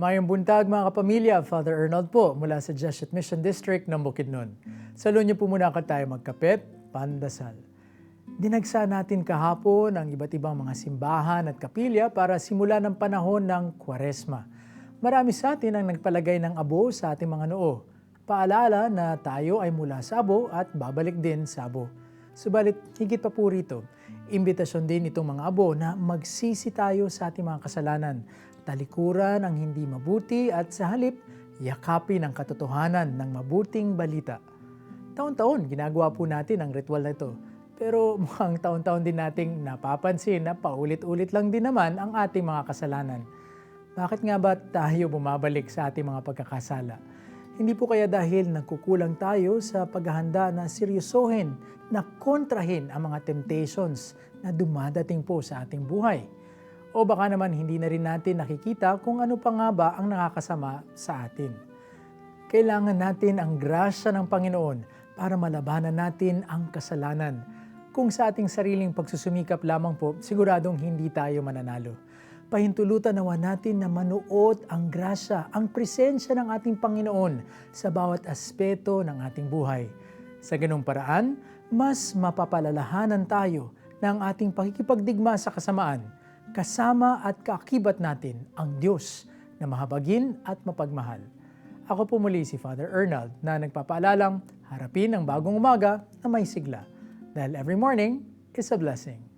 Mayang buntag mga kapamilya, Father Arnold po mula sa Jesuit Mission District ng Bukidnon. Sa niyo po muna ka tayo magkapit, pandasal. Dinagsa natin kahapon ang iba't ibang mga simbahan at kapilya para simula ng panahon ng Kwaresma. Marami sa atin ang nagpalagay ng abo sa ating mga noo. Paalala na tayo ay mula sa abo at babalik din sa abo. Subalit, higit pa po rito, imbitasyon din itong mga abo na magsisi tayo sa ating mga kasalanan, talikuran ang hindi mabuti at sa halip, yakapin ang katotohanan ng mabuting balita. Taon-taon, ginagawa po natin ang ritual na ito. Pero mukhang taon-taon din nating napapansin na paulit-ulit lang din naman ang ating mga kasalanan. Bakit nga ba tayo bumabalik sa ating mga pagkakasala? Hindi po kaya dahil nagkukulang tayo sa paghahanda na seryosohin, na kontrahin ang mga temptations na dumadating po sa ating buhay. O baka naman hindi na rin natin nakikita kung ano pa nga ba ang nakakasama sa atin. Kailangan natin ang grasya ng Panginoon para malabanan natin ang kasalanan. Kung sa ating sariling pagsusumikap lamang po, siguradong hindi tayo mananalo. Pahintulutan nawa natin na manuot ang grasya, ang presensya ng ating Panginoon sa bawat aspeto ng ating buhay. Sa ganung paraan, mas mapapalalahanan tayo ng ating pakikipagdigma sa kasamaan, kasama at kaakibat natin ang Diyos na mahabagin at mapagmahal. Ako po muli si Father Ernald na nagpapaalalang harapin ang bagong umaga na may sigla. Dahil every morning is a blessing.